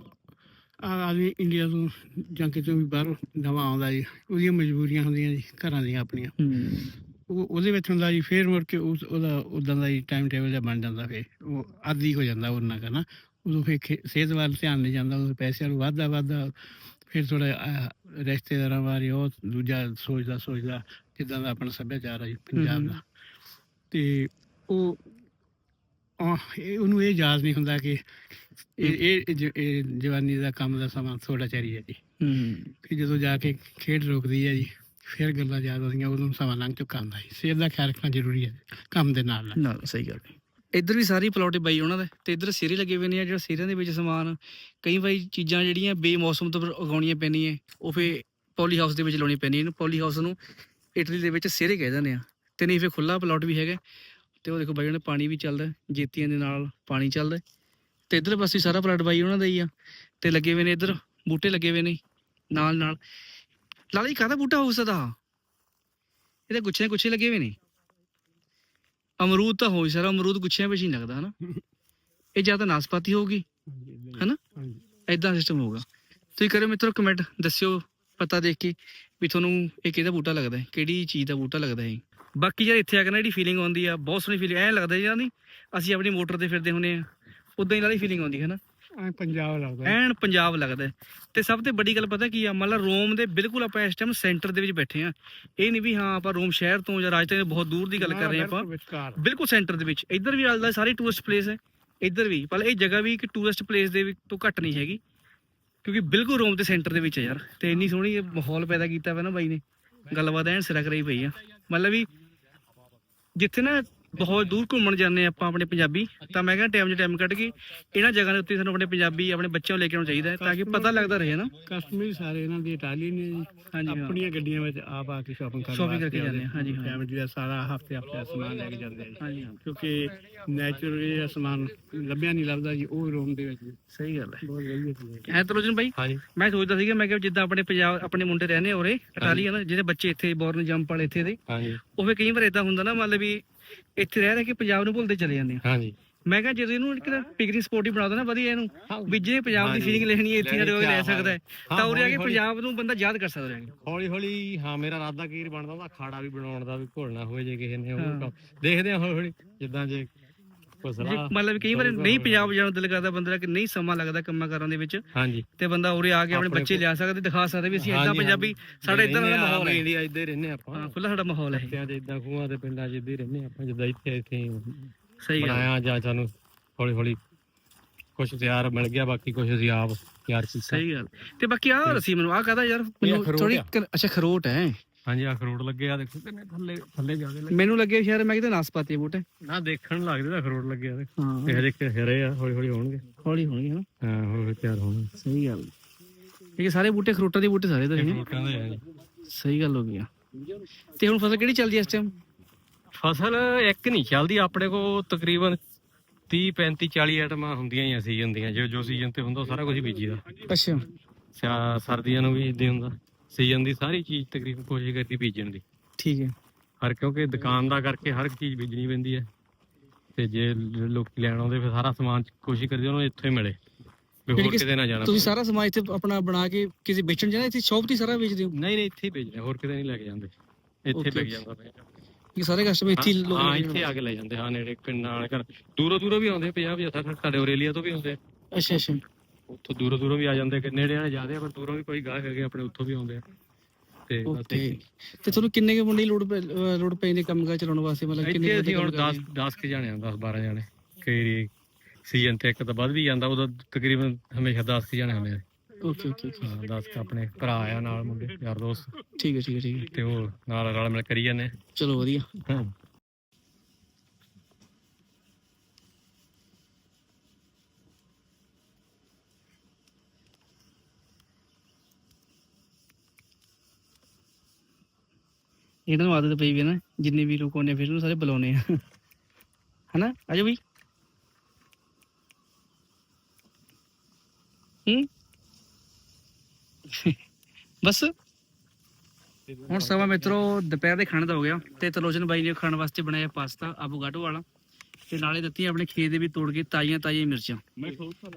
ਆ ਆਦਮੀ ਇੰਡੀਆ ਤੋਂ ਜਾਂ ਕਿਤੋਂ ਵੀ ਬਾਹਰੋਂ ਨਵਾਂ ਆਉਂਦਾ ਜੀ ਉਹਦੀਆਂ ਮਜਬੂਰੀਆਂ ਹੁੰਦੀਆਂ ਜੀ ਘਰਾਂ ਦੀਆਂ ਆਪਣੀਆਂ। ਹੂੰ। ਉਹਦੇ ਵਿੱਚ ਹੁੰਦਾ ਜੀ ਫੇਰ ਮੁੜ ਕੇ ਉਸ ਉਹਦਾ ਉਦਾਂ ਦਾ ਜੀ ਟਾਈਮ ਟੇਬਲ ਜਿਹਾ ਬਣ ਜਾਂਦਾ ਫੇਰ ਉਹ ਆਦੀ ਹੋ ਜਾਂਦਾ ਉਹਨਾਂ ਕਾ ਨਾ ਉਦੋਂ ਫੇਰ ਸਿਹਤ ਵੱਲ ਧਿਆਨ ਨਹੀਂ ਜਾਂਦਾ ਉਦੋਂ ਪੈਸਿਆਂ ਨੂੰ ਵਾਧਾ ਵਾਧਾ ਫਿਰ ਥੋੜਾ ਰਿਸ਼ਤੇਦਾਰਾਂ ਬਾਰੇ ਉਹ ਦੂਜਾ ਸੋਚਦਾ ਸੋਚਦਾ ਜਿੱਦਾਂ ਦਾ ਆਪਣਾ ਸੱਭਿਆਚਾਰ ਹੈ ਪੰਜਾਬ ਦਾ। ਤੇ ਉਹ ਉਹਨੂੰ ਇਹ ਯਾਦ ਨਹੀਂ ਹੁੰਦਾ ਕਿ ਇਹ ਇਹ ਜਵਾਨੀ ਦਾ ਕੰਮ ਦਾ ਸਮਾਂ ਥੋੜਾ ਚਰੀ ਹੈ ਜੀ। ਹੂੰ। ਕਿ ਜਦੋਂ ਜਾ ਕੇ ਖੇਡ ਰੁਕਦੀ ਹੈ ਜੀ ਫਿਰ ਗੱਲਾਂ ਯਾਦ ਆਉਂਦੀਆਂ, ਉਦੋਂ ਸਮਾਂ ਲੰਘ ਚੁੱਕਾ ਹੁੰਦਾ ਜੀ ਸਿਹਤ ਦਾ ਖਿਆਲ ਰੱਖਣਾ ਜ਼ਰੂਰੀ ਹੈ, ਕੰਮ ਦੇ ਨਾਲ। ਨਾਲ ਨਾ, ਸਹੀ ਗੱਲ ਇੱਧਰ ਵੀ ਸਾਰੀ ਪਲੋਟੇ ਬਾਈ ਉਹਨਾਂ ਦੇ, ਤੇ ਇੱਧਰ ਸਿਰੇ ਲੱਗੇ ਹੋਏ ਨੇ ਆ, ਜਿਹੜਾ ਸਿਰਿਆਂ ਦੇ ਵਿੱਚ ਸਮਾਨ, ਕਈ ਵਾਰੀ ਚੀਜ਼ਾਂ ਜਿਹੜੀਆਂ ਬੇਮੌਸਮ ਤੋਂ ਉਗਾਉਣੀਆਂ ਪੈਂਦੀਆਂ ਉਹ ਫੇ ਪੋਲੀ ਹਾਊਸ ਦੇ ਵਿੱਚ ਲਾਉਣੀ ਪੈਣੀ ਇਹਨੂੰ ਪੋਲੀ ਹਾਊਸ ਨੂੰ ਇਟਲੀ ਦੇ ਵਿੱਚ ਸਿਰੇ ਕਹਿ ਦਿੰਦੇ ਆ, ਤੇ ਨਹੀਂ ਫੇ ਖੁੱਲਾ ਪਲਾਟ ਵੀ ਹੈਗਾ। ਤੇ ਉਹ ਦੇਖੋ ਬਾਈ ਉਹਨੇ ਪਾਣੀ ਵੀ ਚੱਲਦਾ, ਜੇਤੀਆਂ ਦੇ ਨਾਲ ਪਾਣੀ ਚੱਲਦਾ। ਤੇ ਇੱਧਰ ਪਾਸੇ ਸਾਰਾ ਪਲਾਟ ਬਾਈ ਉਹਨਾਂ ਦਾ ਹੀ ਆ, ਤੇ ਲੱਗੇ ਹੋਏ ਨੇ ਇੱਧਰ, ਬੂਟੇ ਲੱਗੇ ਹੋਏ ਨੇ ਨਾਲ ਨਾਲ ਲਾਲੀ ਕਾਹਦਾ ਬੂਟਾ ਹੋ ਸਕਦਾ? ਇਹਦੇ ਗੁੱਛੇ ਗੁੱਛੇ ਲੱਗੇ ਹੋਏ ਨੇ। ਅਮਰੂਦ ਤਾਂ ਹੋਈ ਸਾਰਾ ਅਮਰੂਦ ਗੁੱਛਿਆਂ ਵਿੱਚ ਹੀ ਲੱਗਦਾ, ਹਨਾ? ਇਹ ਜਾਂ ਤਾਂ ਨਾਸਪਾਤੀ ਹੋਊਗੀ, ਹੈਨਾ? ਹਾਂਜੀ ਐਦਾਂ ਸਿਸਟਮ ਹੋਊਗਾ। ਤੁਸੀਂ ਕਰਿਓ ਮਿੱਤਰੋ ਕਮੈਂਟ ਦੱਸਿਓ ਪਤਾ ਦੇਖ ਕੇ ਵੀ ਤੁਹਾਨੂੰ ਇਹ ਕਿਹਦਾ ਬੂਟਾ ਲੱਗਦਾ ਹੈ, ਕਿਹੜੀ ਚੀਜ਼ ਦਾ ਬੂਟਾ ਲੱਗਦਾ ਹੈ। ਬਾਕੀ ਯਾਰ ਇੱਥੇ ਆ ਕੇ ਨਾ ਜਿਹੜੀ ਫੀਲਿੰਗ ਆਉਂਦੀ ਆ, ਬਹੁਤ ਸੋਹਣੀ ਫੀਲਿੰਗ ਐਂ ਲੱਗਦਾ ਜਿਵੇਂ ਨਹੀਂ ਅਸੀਂ ਆਪਣੀ ਮੋਟਰ ਤੇ ਫਿਰਦੇ ਹੁੰਨੇ ਆ ਉਦਾਂ ਹੀ ਨਾਲ ਹੀ ਫੀਲਿੰਗ ਆਉਂਦੀ ਹੈ ਨਾ ਐ ਪੰਜਾਬ ਲੱਗਦਾ ਐਨ ਪੰਜਾਬ ਲੱਗਦਾ ਹੈ। ਤੇ ਸਭ ਤੋਂ ਵੱਡੀ ਗੱਲ ਪਤਾ ਕੀ ਆ? ਮੰਨ ਲਾ ਰੋਮ ਦੇ ਬਿਲਕੁਲ ਆਪਾਂ ਇਸ ਟਾਈਮ ਸੈਂਟਰ ਦੇ ਵਿੱਚ ਬੈਠੇ ਆ ਇਹ ਨਹੀਂ ਵੀ ਹਾਂ ਆਪਾਂ ਰੋਮ ਸ਼ਹਿਰ ਤੋਂ ਜਾਂ ਰਾਜਧਾਨੀ ਤੋਂ ਬਹੁਤ ਦੂਰ ਦੀ ਗੱਲ ਕਰ ਰਹੇ ਆਪਾਂ। ਵਿਚਕਾਰ। ਬਿਲਕੁਲ ਸੈਂਟਰ ਦੇ ਵਿੱਚ। ਇੱਧਰ ਵੀ ਆਲਦਾ ਸਾਰੇ ਟੂਰਿਸਟ ਪਲੇਸ ਹੈ। ਇੱਧਰ ਵੀ। ਪਰ ਇਹ ਜਗ੍ਹਾ ਵੀ ਇੱਕ ਟੂਰਿਸਟ ਪਲੇਸ ਦੇ ਵਿੱਚ ਤੋਂ ਘੱਟ ਨਹੀਂ ਹੈਗੀ। ਕਿਉਂਕਿ ਬਿਲਕੁਲ ਰੋਮ ਦੇ ਸੈਂਟਰ ਦੇ ਵਿੱਚ ਹੈ ਯਾਰ। ਤੇ ਇੰਨੀ ਸੋਹਣੀ ਇਹ ਮਾਹੌਲ ਪੈਦਾ ਕੀਤਾ ਵਾ ਨਾ ਬਾਈ ਨੇ। ਗੱਲਬਾਤ ਐਨ ਸਿਰਾ ਕਰਾਈ ਪਈ ਆ। ਮਤਲਬ ਵੀ ਜਿੱਥੇ ਨਾ ਬਹੁਤ ਦੂਰ ਘੁੰਮਣ ਜਾਂਦੇ ਆ ਆਪਾਂ ਆਪਣੇ ਪੰਜਾਬੀ ਤਾਂ ਮੈਂ ਕਹਿੰਦਾ ਟਾਈਮ 'ਚ ਟਾਈਮ ਕੱਢ ਕੇ ਇਹਨਾਂ ਜਗ੍ਹਾ ਦੇ ਉੱਤੇ ਸਾਨੂੰ ਆਪਣੇ ਪੰਜਾਬੀ ਆਪਣੇ ਬੱਚਿਆਂ ਨੂੰ ਲੈ ਕੇ ਆਉਣਾ ਚਾਹੀਦਾ ਹੈ ਤਾਂ ਕਿ ਪਤਾ ਲੱਗਦਾ ਰਹੇ ਨਾ? ਕਸਟਮਰ ਸਾਰੇ ਇਹਨਾਂ ਦੀ ਇਟਾਲੀਅਨ ਨੇ ਜੀ। ਹਾਂਜੀ ਹਾਂ। ਆਪਣੀਆਂ ਗੱਡੀਆਂ ਵਿੱਚ ਆਪ ਆ ਕੇ ਸ਼ਾਪਿੰਗ ਕਰਨ Shopping ਕਰਕੇ ਜਾਂਦੇ ਆ, ਹਾਂਜੀ, ਹਾਂ। ਫੈਮਿਲੀ ਦਾ ਸਾਰਾ ਹਫ਼ਤੇ ਹਫ਼ਤੇ ਸਮਾਨ ਲੈ ਕੇ ਜਾਂਦੇ ਆ ਜੀ। ਹਾਂਜੀ ਹਾਂ। ਕਿਉਂਕਿ ਨੈਚੁਰਲ ਇਹ ਸਮਾਨ ਲੱਭਿਆ ਨਹੀਂ ਲੱਭਦਾ ਜੀ ਉਹ ਰੋਮ ਦੇ ਵਿੱਚ। ਸਹੀ ਗੱਲ ਹੈ। ਬਹੁਤ ਵਧੀਆ ਚੀਜ਼ ਹੈ। ਐ ਤਰੋਜਨ ਹਾਂਜੀ। ਮੈਂ ਸੋਚਦਾ ਸੀਗਾ ਮੈਂ ਕਿਹਾ ਜਿੱਦਾਂ ਆਪਣੇ ਪੰਜਾਬ ਆਪਣੇ ਮੁੰਡੇ ਰਹਿੰਦੇ ਉਰੇ ਇਟਾਲੀਅਨ ਜਿਹਦੇ ਬੱਚੇ ਇੱਥੇ ਬੋਰਨ ਜੰਪ ਵਾਲੇ ਇੱਥੇ ਦੇ ਹਾਂਜੀ। ਉਹ ਫਿਰ ਕਈ ਵਾਰ ਇਦਾਂ ਹੁੰਦਾ ਨਾ ਮਤਲਬ ਵੀ ਇੱਥੇ ਰਹਿ ਰਹਿ ਕੇ ਪੰਜਾਬ ਨੂੰ ਭੁੱਲਦੇ ਚਲੇ ਜਾਂਦੇ ਆ ਹਾਂਜੀ ਮੈਂ ਕਿਹਾ ਜਦੋਂ ਇਹਨੂੰ ਇੱਕ ਪਿਕਨਿਕ ਸਪੋਟ ਹੀ ਬਣਾ ਦੋ ਨਾ ਵਧੀਆ ਇਹਨੂੰ ਹਾਂ। ਵੀ ਜੇ ਪੰਜਾਬ ਦੀ। ਫੀਲਿੰਗ ਲੈਣੀ ਹੈ ਇੱਥੇ ਸਾਡੇ ਕੋਲ ਲੈ ਸਕਦਾ ਹੈ ਹਾਂ, ਤਾਂ ਉਰੇ ਆ ਕੇ। ਪੰਜਾਬ ਨੂੰ ਬੰਦਾ ਯਾਦ ਕਰ ਸਕਦਾ ਕੇ ਹੌਲੀ ਹੌਲੀ ਹਾਂ ਮੇਰਾ ਇਰਾਦਾ ਕੀ ਬਣਦਾ ਉਹਦਾ ਅਖਾੜਾ ਵੀ ਬਣਾਉਣ ਦਾ ਵੀ ਭੁੱਲਣਾ ਹੋਏ ਜੇ ਕਿਸੇ ਨੇ ਉਹ ਹਾਂ। ਦੇਖਦੇ ਆ ਹੌਲੀ ਹੌਲੀ ਜਿੱਦਾਂ ਜੇ ਜੇ ਮਤਲਬ ਕਈ ਵਾਰ ਨਹੀਂ। ਪੰਜਾਬ ਜਾਣ ਨੂੰ ਦਿਲ ਕਰਦਾ ਬੰਦੇ ਦਾ ਕਿ ਨਹੀਂ ਸਮਾਂ ਲੱਗਦਾ ਕੰਮਾਂ ਕਾਰਾਂ ਦੇ ਵਿੱਚ। ਹਾਂਜੀ। ਤੇ ਬੰਦਾ ਉਰੇ ਆ ਕੇ ਆਪਣੇ ਆਪਣੇ ਬੱਚੇ ਲਿਆ ਸਕਦਾ ਦਿਖਾ ਸਕਦਾ ਵੀ ਅਸੀਂ ਇਦਾਂ ਹਾਂਜੀ, ਪੰਜਾਬੀ ਸਾਡਾ ਇਦਾਂ ਦਾ ਮਾਹੌਲ ਹੈ। ਇੰਡੀਆ ਇੱਧਰ ਹੀ ਰਹਿੰਦੇ ਆਪਾਂ। ਹਾਂ ਖੁੱਲਾ ਸਾਡਾ ਮਾਹੌਲ ਹੈ ਦੇ ਇਦਾਂ ਖੂਹਾਂ ਦੇ ਪਿੰਡਾਂ 'ਚ ਹੀ ਰਹਿੰਦੇ ਆਪਾਂ ਜਿੱਦਾਂ ਇੱਥੇ ਇੱਥੇ ਸਹੀ ਗੱਲ। ਹੈ। ਬਣਾਇਆ ਜਾਂ ਸਾਨੂੰ ਹੌਲੀ ਹੌਲੀ ਕੁਝ ਤਿਆਰ ਮਿਲ ਗਿਆ ਬਾਕੀ ਕੁਝ ਅਸੀਂ ਆਪ ਤਿਆਰ ਕੀਤਾ। ਸਹੀ ਗੱਲ। ਤੇ ਬਾਕੀ ਆ ਰਸੀ ਮੈਨੂੰ ਆ ਕਹਦਾ ਯਾਰ ਮੈਨੂੰ ਥੋੜੀ ਆ। ਅੱਛਾ ਖਰੋਟ ਹੈ। ਹਾਂਜੀ ਅਖਰੋਟ ਲੱਗੇ ਆ ਦੇਖੋ ਕਿੰਨੇ ਥੱਲੇ ਥੱਲੇ ਜਾਂਦੇ ਲੱਗੇ। ਮੈਨੂੰ ਲੱਗੇ ਸ਼ਾਇਦ ਮੈਂ ਕਿਤੇ ਨਾਸਪਾਤੀ ਬੂਟੇ। ਨਾ ਦੇਖਣ ਲੱਗਦੇ ਤਾਂ ਅਖਰੋਟ ਲੱਗੇ ਆ ਦੇਖੋ। ਹਾਂ। ਇਹ ਜਿਹੇ ਹਰੇ ਆ ਹੌਲੀ ਹੌਲੀ ਹੋਣਗੇ। ਹੌਲੀ ਹੋਣਗੇ ਨਾ ਹਾਂ ਹੌਲੀ ਤਿਆਰ ਹੋਣਗੇ। ਸਹੀ ਗੱਲ। ਇਹ ਸਾਰੇ ਬੂਟੇ ਖਰੋਟਾਂ ਦੇ ਬੂਟੇ ਸਾਰੇ ਇਧਰ ਨੇ ਅਖਰੋਟਾਂ ਦੇ ਆ ਜੀ। ਸਹੀ ਗੱਲ ਹੋ ਗਈ ਆ। ਤੇ ਹੁਣ ਫਸਲ ਕਿਹੜੀ ਚੱਲਦੀ ਐ ਇਸ ਟਾਈਮ ਫਸਲ ਇੱਕ ਨਹੀਂ ਚੱਲਦੀ ਆਪਣੇ ਕੋ ਤਕਰੀਬਨ 30 35 40 ਆਈਟਮਾਂ ਹੁੰਦੀਆਂ ਹੀ ਆ ਸੀਜ਼ਨ ਦੀਆਂ। ਜੋ ਜੋ ਸੀਜ਼ਨ ਤੇ ਹੁੰਦਾ ਸਾਰਾ ਕੁਝ ਬੀਜੀਦਾ। ਅੱਛਾ। ਸਰਦੀਆਂ ਨੂੰ ਵੀ ਇਦਾਂ ਹੁੰਦਾ। ਸੀਜ਼ਨ ਦੀ ਸਾਰੀ ਚੀਜ਼ ਤਕਰੀਬਨ ਕੋਸ਼ਿਸ਼ ਕਰਦੀ ਬੀਜਣ ਦੀ। ਠੀਕ ਹੈ। ਹਰ ਕਿਉਂਕਿ ਦੁਕਾਨ ਦਾ ਕਰਕੇ ਹਰ ਇੱਕ ਚੀਜ਼ ਬੀਜਣੀ ਪੈਂਦੀ ਹੈ। ਤੇ ਜੇ ਲੋਕੀ ਲੈਣ ਆਉਂਦੇ ਫਿਰ ਸਾਰਾ ਸਮਾਨ ਕੋਸ਼ਿਸ਼ ਕਰਦੇ ਉਹਨਾਂ ਨੂੰ ਇੱਥੋਂ ਹੀ ਮਿਲੇ। ਵੀ ਜਿਹੜੀ ਹੋਰ ਕਿ ਕਿਤੇ ਨਾ ਜਾਣਾ ਤੁਸੀਂ ਸਾਰਾ ਸਮਾਨ ਇੱਥੇ ਆਪਣਾ ਬਣਾ ਕੇ ਕਿਸੇ ਵੇਚਣ ਜਾਣਾ ਇੱਥੇ ਸ਼ੌਪ ਤੇ ਸਾਰਾ ਵੇਚਦੇ ਹੋ। ਨਹੀਂ ਨਹੀਂ ਇੱਥੇ ਹੀ ਹੋਰ ਕਿਤੇ ਨਹੀਂ ਲੈ ਕੇ ਜਾਂਦੇ। ਇੱਥੇ okay. ਜਾਂਦਾ। ਕਿ ਸਾਰੇ ਕਸਟਮਰ ਇੱਥੇ ਲੋਕ ਹਾਂ ਇੱਥੇ ਆ ਕੇ ਲੈ ਜਾਂਦੇ ਹਾਂ ਨੇੜੇ ਪਿੰਡਾਂ ਵਾਲੇ ਘਰ। ਦੂਰੋਂ ਦੂਰੋਂ ਵੀ ਆਉਂਦੇ 50 50 60 ਸਾਡੇ ਔਰੇਲੀਆ ਤੋਂ ਵੀ ਆਉਂਦੇ। ਅੱਛਾ ਅੱਛਾ। ਉੱਥੋਂ ਦੂਰੋਂ ਦੂਰੋਂ ਵੀ ਆ ਜਾਂਦੇ ਕਿ ਨੇੜੇ ਵਾਲੇ ਜਾਂਦੇ ਆ ਪਰ ਦੂਰੋਂ ਵੀ ਕੋਈ ਗਾਹਕ ਹੈਗੇ ਆਪਣੇ ਉੱਥੋਂ ਵੀ ਆਉਂਦੇ ਆ। ਤੇ ਓਕੇ। ਤੇ ਤੁਹਾਨੂੰ ਕਿੰਨੇ ਕੁ ਮੁੰਡੇ ਦੀ ਲੋੜ ਪੈ- ਅਹ ਲੋੜ ਪੈਂਦੀ ਕੰਮ ਚਲਾਉਣ ਵਾਸਤੇ? ਮਤਲਬ ਕਿੰਨੇ ਇੱਥੇ ਕੁ ਅਸੀਂ ਹੁਣ ਕੰਮ 10 10 ਕੇ ਜਾਣੇ ਆ 10 12 ਜਾਣੇ। ਕਈ ਸੀਜ਼ਨ ਤੇ ਇੱਕ ਤਾਂ ਵੱਧ ਵੀ ਜਾਂਦਾ ਉਦੋਂ ਤਕਰੀਬਨ ਹਮੇਸ਼ਾ 10 ਕੇ ਜਾਣੇ ਹੁੰਦੇ ਆ? Okay okay okay. ਹਾਂ 10 ਕ ਆਪਣੇ ਭਰਾ ਆ ਨਾਲ ਮੁੰਡੇ ਯਾਰ ਦੋਸਤ। ਠੀਕ ਹੈ ਠੀਕ ਹੈ ਠੀਕ ਹੈ। ਤੇ ਉਹ ਨਾਲ ਰਲ ਮਿਲ ਕਰੀ ਜਾਂਦੇ ਆ। ਚਲੋ ਵਧੀਆ। ਹਾਂ। ਇਹਨਾਂ ਨੂੰ ਆਦਤ ਪਈ ਵੀ ਨਾ ਜਿੰਨੇ ਵੀ ਲੋਕ ਆਉਂਦੇ ਫਿਰ ਉਹਨੂੰ ਸਾਰੇ ਬੁਲਾਉਣੇ ਆ। ਹਨਾ? ਆਜੋ ਵੀ ਹੂੰ? ਬਸ। ਹੁਣ ਸਮਾਂ ਮਿੱਤਰੋ ਦੁਪਹਿਰ ਦੇ ਖਾਣੇ ਦਾ ਹੋ ਗਿਆ ਤੇ ਤਲੋਚਨ ਬਾਈ ਨੇ ਖਾਣ ਵਾਸਤੇ ਬਣਾਇਆ ਪਾਸਤਾ ਆਬੂਗਾਟੋ ਵਾਲਾ। ਤੇ ਨਾਲੇ ਦਿੱਤੀ ਆਪਣੇ ਖੇਤ ਦੇ ਵੀ ਤੋੜ ਕੇ ਤਾਜ਼ੀਆਂ ਤਾਜ਼ੀਆਂ ਮਿਰਚਾਂ।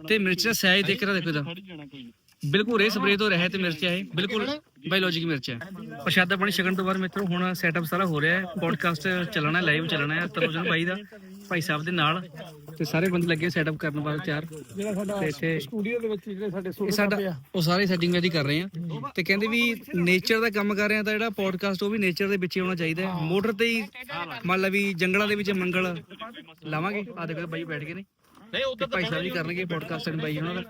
ਤੇ ਮਿਰਚ ਸਾਈਜ਼ ਦੇਖ ਕੇ ਦੇਖੋ ਦਾ ਬਿਲਕੁਲ ਰੇ ਸਪਰੇ ਤੋਂ ਰਹਿਤ ਮਿਰਚ ਇਹ। ਬਿਲਕੁਲ ਬਾਇਓਲੋਜਿਕ ਮਿਰਚ ਹੈ। ਪ੍ਰਸ਼ਾਦਾ ਪਾਣੀ ਛਕਣ ਤੋਂ ਬਾਅਦ ਮਿੱਤਰੋ ਹੁਣ ਸੈਟਅਪ ਸਾਰਾ ਹੋ ਰਿਹਾ ਹੈ। ਪੋਡਕਾਸਟ ਚੱਲਣਾ ਲਾਈਵ ਚੱਲਣਾ ਹੈ ਤਲੋਚਨ ਬਾਈ ਦਾ ਭਾਈ ਸਾਹਿਬ ਦੇ ਨਾਲ। ਤੇ ਸਾਰੇ ਬੰਦੇ ਲੱਗੇ ਸੈਟਅਪ ਕਰਨ ਵਾਸਤੇ ਤਿਆਰ। ਜਿਹੜਾ ਸਾਡਾ ਇੱਥੇ ਸਟੂਡੀਓ ਦੇ ਵਿੱਚ ਜਿਹੜੇ ਸਾਡੇ ਇਹ ਸਾਡਾ ਉਹ ਸਾਰੇ ਸੈਟਿੰਗ ਇਹਦੀ ਕਰ ਰਹੇ ਆ। ਤੇ ਕਹਿੰਦੇ ਵੀ ਨੇਚਰ ਦਾ ਕੰਮ ਕਰ ਰਹੇ ਆ ਤਾਂ ਜਿਹੜਾ ਪੋਡਕਾਸਟ ਉਹ ਵੀ ਨੇਚਰ ਦੇ ਵਿੱਚ ਹੋਣਾ ਚਾਹੀਦਾ ਹੈ। ਮੋਟਰ ਤੇ ਹੀ ਮੰਨ ਲਾ ਵੀ ਜੰਗਲਾਂ ਦੇ ਵਿੱਚ ਮੰਗਲ ਲਾਵਾਂਗੇ। ਆ ਦੇਖੋ ਬਾਈ ਬੈਠ ਗਏ ਨੇ। ਨਹੀਂ ਉਧਰ ਭਾਈ ਸਾਹਿਬ ਵੀ ਕਰਨਗੇ ਪੋਡਕਾਸਟ ਐਂਡ ਬਾਈ ਉਹਨਾਂ ਦਾ।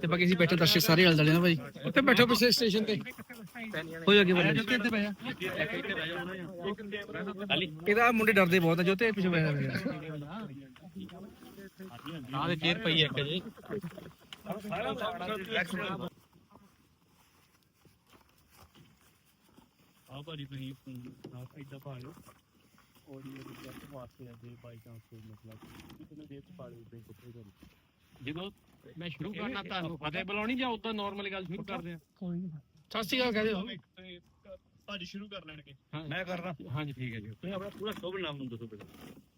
ਤੇ ਬਾਕੀ ਅਸੀਂ ਬੈਠੇ ਦਰਸ਼ਕ ਸਾਰੇ ਹਲ ਦਲੇ ਨਾ ਭਾਈ ਉੱਥੇ ਬੈਠੋ ਪਿਛਲੇ ਸਟੇਸ਼ਨ ਤੇ। ਹੋ ਜਾ ਕੇ ਬੰਦੇ ਇਹਦਾ ਮੁੰਡੇ ਡਰਦੇ ਬਹੁਤ ਆ ਜੋਤੇ ਪਿੱਛੇ ਬੈਠਾ ਹੋਇਆ ਆਹ ਚੇਰ ਪਈ ਇੱਕ ਜੀ ਆ ਭਾਜੀ ਤੁਸੀਂ ਇਦਾਂ ਪਾ ਲਿਓ। ਔਰ ਇਹ ਰਿਜ਼ਲਟ ਵਾਸਤੇ ਅਜੇ ਬਾਈ ਚਾਂਸ ਕੋਈ ਮਤਲਬ ਕਿਤੇ ਦੇ ਪਾ ਲਿਓ ਬੈਂਕ ਉੱਤੇ ਕਰੋ ਜਦੋਂ। ਮੈਂ ਸ਼ੁਰੂ ਕਰਨਾ ਤੁਹਾਨੂੰ ਫਤਿਹ ਬੁਲਾਉਣੀ ਜਾਂ ਉਦਾਂ ਨਾਰਮਲ ਗੱਲ ਸ਼ੁਰੂ ਕਰਦੇ ਆ? ਸਤਿ ਸ਼੍ਰੀ ਅਕਾਲ ਕਹਦੇ ਭਾਜੀ ਸ਼ੁਰੂ ਕਰ ਲੈਣਗੇ। ਮੈਂ ਕਰਦਾ। ਹਾਂਜੀ ਠੀਕ ਹੈ ਜੀ। ਤੁਸੀਂ ਆਪਣਾ ਪੂਰਾ ਸ਼ੁਭ ਨਾਮ ਨੂੰ ਦੱਸੋ ਪਹਿਲਾਂ।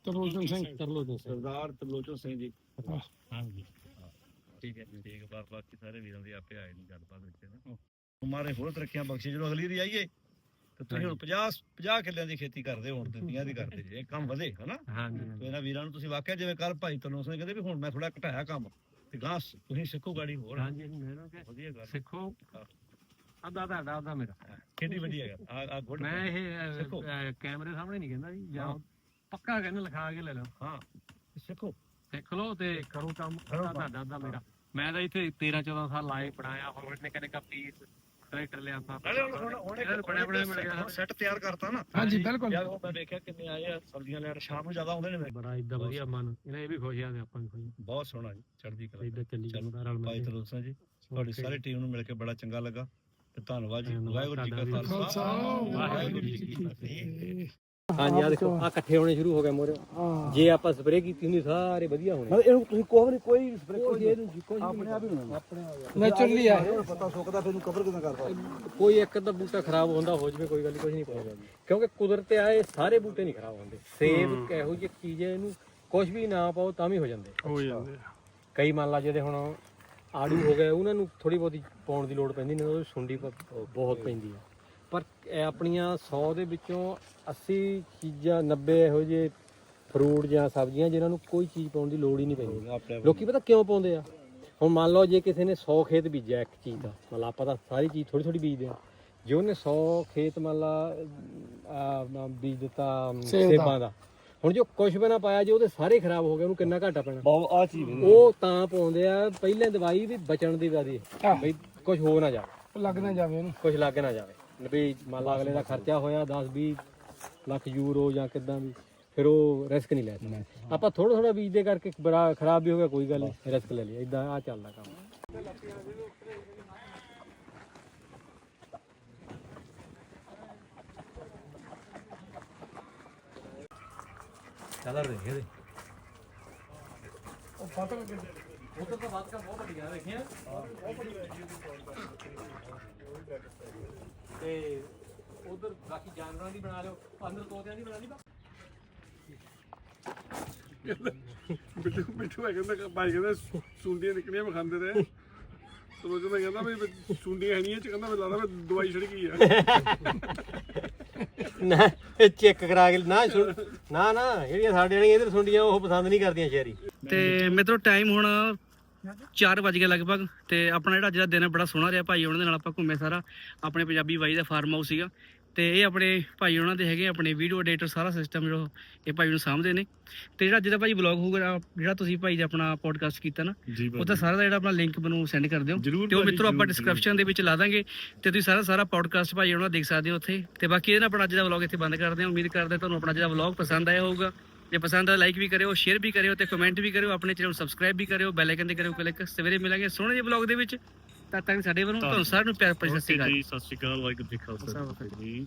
ਤਰਲੋਚਨ ਸਿੰਘ ਤਰਲੋਚਨ ਸਿੰਘ। ਸਰਦਾਰ ਸਿੰਘ ਜੀ। ਹਾਂਜੀ। ਠੀਕ ਹੈ ਠੀਕ ਬਾਕੀ ਸਾਰੇ ਵੀਰਾਂ ਦੀ ਆਪੇ ਆਏ ਨਹੀਂ ਗੱਲਬਾਤ ਵਿੱਚ ਨਾ। ਮਾਰੇ ਹੋਰ ਤਰੱਕੀਆਂ ਬਖਸ਼ੇ ਜਦੋਂ ਅਗਲੀ ਦੀ ਆਈਏ ਤੇ ਤੁਸੀਂ ਹੁਣ 50 50 ਕਿੱਲਿਆਂ ਦੀ ਖੇਤੀ ਕਰਦੇ ਹੋ ਹੁਣ 50 ਦੀ ਕਰਦੇ ਜੇ ਕੰਮ ਵਧੇ ਹਨਾ? ਹਾਂਜੀ ਤੇ ਇਹਨਾਂ ਵੀਰਾਂ ਨੂੰ ਤੁਸੀਂ ਵਾਕਿਆ ਜਿਵੇਂ ਕੱਲ ਭਾਈ ਤਨੋਸ ਨੇ ਕਹਿੰਦੇ ਵੀ ਹੁਣ ਮੈਂ ਥੋੜਾ ਘਟਾਇਆ ਕੰਮ ਤੇ ਗਾਂ ਤੁਸੀਂ ਸਿੱਖੋ ਗਾੜੀ ਹੋਰ। ਹਾਂਜੀ ਮੈਨੂੰ ਕਿ ਵਧੀਆ ਗੱਲ। ਸਿੱਖੋ। ਅੱਧਾ ਤੁਹਾਡਾ ਅੱਧਾ ਮੇਰਾ। ਕਿੰਨੀ ਵਧੀਆ ਗੱਲ ਆ ਗੁੱਡ ਮੈਂ ਇਹ ਕੈਮਰੇ ਸਾਹਮਣੇ ਨਹੀਂ ਕਹਿੰਦਾ ਜੀ ਜਾਂ। ਪੱਕਾ ਕਹਿੰਦਾ ਲਿਖਾ ਕੇ ਲੈ ਲਓ। ਹਾਂ ਸਿੱਖੋ। ਸਿੱਖ ਲਓ ਤੇ ਕਰੋ ਕੰਮ। ਤੁਹਾਡਾ ਅੱਧਾ ਮੇਰਾ। ਮੈਂ ਤਾਂ ਇੱਥੇ 13 14 ਸਾਲ ਲਾਏ ਪੜਾਇਆ ਹੋਰ ਨਿੱਕੇ ਨਿੱਕਾ ਪੀਸ ਟਰੈਕਟਰ ਲਿਆਤਾ ਨਾਲੇ ਹੁਣ ਹੁਣ ਹੁਣ ਇਹਨਾਂ ਨੂੰ ਬੜੇ ਬੜੇ ਮਿਲ ਗਿਆ। ਸੈੱਟ ਤਿਆਰ ਕਰਤਾ ਨਾ। ਹਾਂਜੀ ਬਿਲਕੁਲ। ਯਾਰ ਉਹ ਮੈਂ ਦੇਖਿਆ ਕਿੰਨੇ ਆਏ ਆ ਸਬਜ਼ੀਆਂ ਲੈਣ ਸ਼ਾਮ ਨੂੰ ਜ਼ਿਆਦਾ ਆਉਂਦੇ ਨੇ ਬੜਾ ਇਦਾਂ ਵਧੀਆ ਮਨ। ਇਹਨਾਂ ਇਹ ਵੀ ਖੁਸ਼ ਆ ਤੇ ਆਪਾਂ ਵੀ ਖੁਸ਼ ਬਹੁਤ ਸੋਹਣਾ ਜੀ ਚੜ੍ਹਦੀ ਕਲਾ। ਇਦਾਂ ਚੱਲੀ ਚਲੋ, ਜਾਂਦਾ ਰਲ ਭਾਈ ਮਿਲ ਕੇ ਤਰੋਸਾ ਜੀ ਤੁਹਾਡੀ ਸਾਰੀ ਟੀਮ ਨੂੰ ਮਿਲ ਕੇ ਬੜਾ ਚੰਗਾ ਲੱਗਾ। ਤੇ ਧੰਨਵਾਦ ਜੀ। ਧੰਨਵਾਦ ਵਾਹਿਗੁਰੂ ਜੀ ਕਾ ਵੀ। ਖਾਲਸਾ। ਵਾਹਿਗੁਰੂ ਜੀ ਕੀ ਫਤਿਹ। ਹਾਂਜੀ ਆ ਦੇਖੋ ਆ ਇਕੱਠੇ ਹੋਣੇ ਸ਼ੁਰੂ ਹੋ ਗਏ ਮੋਰੇ। ਜੇ ਆਪਾਂ ਸਪਰੇਅ ਕੀਤੀ ਹੁੰਦੀ ਸਾਰੇ ਵਧੀਆ ਹੋਣੇ। ਮਤਲਬ ਇਹਨੂੰ ਤੁਸੀਂ ਕੋਈ ਨਹੀਂ। ਕੋਈ ਸਪਰੇ ਕੋਈ ਇਹਨੂੰ ਕੁਝ ਆਪਣੇ ਆਪ ਹੀ ਹੋਣਾ ਨੈਚੁਰਲੀ ਆ। ਪਤਾ ਸੁੱਕਦਾ ਫਿਰ ਇਹਨੂੰ ਕਵਰ ਕਿਦਾਂ ਕਰਦਾ ਕੋਈ ਇੱਕ ਅੱਧਾ ਬੂਟਾ ਖਰਾਬ ਹੁੰਦਾ ਹੋ ਜਵੇ ਕੋਈ ਗੱਲ ਕੁਝ ਨਹੀਂ ਪਾਏਗਾ ਕਿਉਂਕਿ ਕੁਦਰਤ ਆਏ ਸਾਰੇ ਬੂਟੇ ਨਹੀਂ ਖਰਾਬ ਹੁੰਦੇ। ਸੇਬ ਇਹੋ ਜਿਹੀ ਚੀਜ਼ ਹੈ ਇਹਨੂੰ ਕੁਝ ਵੀ ਨਾ ਪਾਓ ਤਾਂ ਵੀ ਹੋ ਜਾਂਦੇ। ਹੋ ਜਾਂਦੇ ਕਈ ਮੰਨ ਲਾ ਜਿਹਦੇ ਹੁਣ ਆੜੂ ਹੋ ਗਏ ਉਹਨਾਂ ਨੂੰ ਥੋੜੀ ਬਹੁਤੀ ਪਾਉਣ ਦੀ ਲੋੜ ਪੈਂਦੀ ਨਹੀਂ ਉਹ ਸੁੰਡੀ ਬਹੁਤ ਪੈਂਦੀ ਆ ਪਰ ਇਹ ਆਪਣੀਆਂ 100 ਦੇ ਵਿੱਚੋਂ 80 ਚੀਜ਼ਾਂ 90 ਇਹੋ ਜਿਹੇ ਫਰੂਟ ਜਾਂ ਸਬਜ਼ੀਆਂ ਜਿਨ੍ਹਾਂ ਨੂੰ ਕੋਈ ਚੀਜ਼ ਪਾਉਣ ਦੀ ਲੋੜ ਹੀ ਨਹੀਂ ਪੈਂਦੀ। ਲੋਕੀ ਪਤਾ ਕਿਉਂ ਪਾਉਂਦੇ ਆ? ਹੁਣ ਮੰਨ ਲਓ ਜੇ ਕਿਸੇ ਨੇ 100 ਖੇਤ ਬੀਜਿਆ ਇੱਕ ਚੀਜ਼ ਦਾ ਮੰਨ ਲਾ ਆਪਾਂ ਤਾਂ ਸਾਰੀ ਚੀਜ਼ ਥੋੜੀ ਥੋੜੀ ਬੀਜਦੇ ਆ। ਜੇ ਉਹਨੇ 100 ਖੇਤ ਮੰਨ ਲਾ ਆ ਬੀਜ ਦਿੱਤਾ ਸੇਬਾਂ ਦਾ। ਹੁਣ ਜੋ ਕੁਝ ਵੀ ਨਾ ਪਾਇਆ ਜੇ ਉਹਦੇ ਸਾਰੇ ਖਰਾਬ ਹੋ ਗਏ ਉਹਨੂੰ ਕਿੰਨਾ ਘਾਟਾ ਪੈਣਾ? ਬਹੁਤ ਆ ਚੀਜ਼ ਉਹ ਤਾਂ ਪਾਉਂਦੇ ਆ ਪਹਿਲਾਂ ਦਵਾਈ ਵੀ ਬਚਣ ਦੀ ਵਾਦੀ ਬਈ ਕੁਝ ਹੋ ਨਾ ਜਾਵੇ। ਲੱਗ ਨਾ ਜਾਵੇ ਉਹਨੂੰ। ਕੁਝ ਲੱਗ ਨਾ ਜਾਵੇ। ਵੀ ਮੰਨ ਲਾ ਅਗਲੇ ਦਾ ਖਰਚਾ ਹੋਇਆ 10 20 ਲੱਖ ਯੂਰੋ ਜਾਂ ਕਿਦਾਂ ਵੀ ਫਿਰ ਉਹ ਰਿਸਕ ਨਹੀਂ ਲੈ ਸਕਦਾ। ਆਪਾਂ ਥੋੜਾ ਥੋੜਾ ਬੀਜ ਦੇ ਕਰਕੇ ਬੜਾ ਖਰਾਬ ਵੀ ਹੋ ਗਿਆ ਕੋਈ ਗੱਲ ਨਹੀਂ ਰਿਸਕ ਲੈ ਲਿਆ ਇਦਾਂ ਆ ਚੱਲਦਾ ਕੰਮ। ਕਲਰ ਦੇਖੇ ਦੇ ਉਹ ਫੋਟੋ ਉਹ ਤਾਂ ਬਾਤ ਕਰ ਬਹੁਤ ਵੱਡੀਆਂ ਦੇਖੀਆਂ ਤੇ ਉਧਰ ਬਾਕੀ ਜਾਨਵਰਾਂ ਦੀ ਬਣਾ ਲਿਓ ਅੰਦਰ ਤੋਤਿਆਂ ਦੀ ਬਣਾ ਲਈ ਬਿੱਟੂ ਬਿੱਟੂ ਹੈ ਕਹਿੰਦਾ ਭਾਈ ਕਹਿੰਦਾ ਸੁੰਡੀਆਂ ਨਿਕਲੀਆਂ ਮੈਂ ਖਾਂਦੇ ਰਹੇ ਤੇ ਕਹਿੰਦਾ ਕਹਿੰਦਾ ਵੀ ਸੁੰਡੀਆਂ ਹੈ ਨਹੀਂ ਇਹ ਚ ਕਹਿੰਦਾ ਮੈਨੂੰ ਲੱਗਦਾ ਵੀ ਦਵਾਈ ਛਿੜ ਗਈ ਆ ਨਾ ਚੈੱਕ ਕਰਾ ਕੇ, ਨਾ ਨਾ ਨਾ, ਜਿਹੜੀਆਂ ਸਾਡੇ ਵਾਲੀਆਂ ਇਧਰ ਸੁੰਡੀਆਂ, ਉਹ ਪਸੰਦ ਨਹੀਂ ਕਰਦੀਆਂ ਸ਼ਹਿਰੀ। ਤੇ ਮਿੱਤਰੋ ਟਾਈਮ ਹੁਣ 4 ਵਜ ਗਏ ਲਗਭਗ ਤੇ ਆਪਣਾ ਜਿਹੜਾ ਅੱਜ ਦਾ ਦਿਨ ਬੜਾ ਸੋਹਣਾ ਰਿਹਾ ਭਾਈ ਉਹਨਾਂ ਦੇ ਨਾਲ ਆਪਾਂ ਘੁੰਮੇ ਸਾਰਾ। ਆਪਣੇ ਪੰਜਾਬੀ ਬਾਈ ਦਾ ਫਾਰਮ ਹਾਊਸ ਸੀਗਾ। ਤੇ ਇਹ ਆਪਣੇ ਭਾਈ ਉਹਨਾਂ ਦੇ ਹੈਗੇ ਆਪਣੇ ਵੀਡੀਓ ਐਡੀਟਰ ਸਾਰਾ ਸਿਸਟਮ ਜਿਹੜਾ ਇਹ ਭਾਈ ਨੂੰ ਸਾਂਭਦੇ ਨੇ। ਤੇ ਜਿਹੜਾ ਅੱਜ ਦਾ ਭਾਈ ਬਲੌਗ ਹੋਊਗਾ ਜਿਹੜਾ ਤੁਸੀਂ ਭਾਈ ਦਾ ਆਪਣਾ ਪੋਡਕਾਸਟ ਕੀਤਾ ਨਾ ਜੀ ਉਹ ਤਾਂ ਸਾਰਾ ਦਾ ਜਿਹੜਾ ਆਪਣਾ ਲਿੰਕ ਮੈਨੂੰ ਸੈਂਡ ਕਰ ਦਿਓ। ਤੇ ਉਹ ਮਿੱਤਰੋ ਆਪਾਂ ਡਿਸਕ੍ਰਿਪਸ਼ਨ ਦੇ ਵਿੱਚ ਲਾ ਦਾਂਗੇ। ਤੇ ਤੁਸੀਂ ਸਾਰਾ ਸਾਰਾ ਪੋਡਕਾਸਟ ਭਾਈ ਉਹਨਾਂ ਦੇਖ ਸਕਦੇ ਹੋ ਉੱਥੇ। ਤੇ ਬਾਕੀ ਇਹਦੇ ਨਾਲ ਆਪਣਾ ਅੱਜ ਦਾ ਵਲੌਗ ਇੱਥੇ ਬੰਦ ਕਰਦੇ ਹਾਂ ਉਮੀਦ ਕਰਦੇ ਹਾਂ ਤੁਹਾਨੂੰ ਆਪਣਾ ਅੱਜ ਦਾ ਵਲੌਗ ਪਸੰਦ ਆਇਆ ਹੋਊਗਾ। ਜੇ ਪਸੰਦ ਆਇਆ ਲਾਈਕ ਵੀ ਕਰਿਓ ਸ਼ੇਅਰ ਵੀ ਕਰਿਓ ਤੇ ਕਮੈਂਟ ਵੀ ਕਰਿਓ ਆਪਣੇ ਚੈਨਲ ਨੂੰ ਸਬਸਕ੍ਰਾਈਬ ਵੀ ਕਰਿਓ ਬੈਲ ਆਈਕਨ ਤੇ ਕਰਿਓ ਕਲਿੱਕ ਸਵੇਰੇ ਮਿਲਾਂਗੇ ਸੋਹਣੇ ਜਿਹੇ ਵਲੌਗ ਦੇ ਵਿੱਚ। ਤਦ ਤੱਕ ਸਾਡੇ ਵੱਲੋਂ ਤੁਹਾਨੂੰ ਸਾਰਿਆਂ ਨੂੰ ਪਿਆਰ ਭਰੀ ਸਤਿ ਸ਼੍ਰੀ ਅਕਾਲ। ਸਤਿ ਸ਼੍ਰੀ ਅਕਾਲ ਵਾਹਿਗੁਰੂ ਜੀ ਕਾ ਖਾਲਸਾ ਖਾਲਸਾ। ਜੀ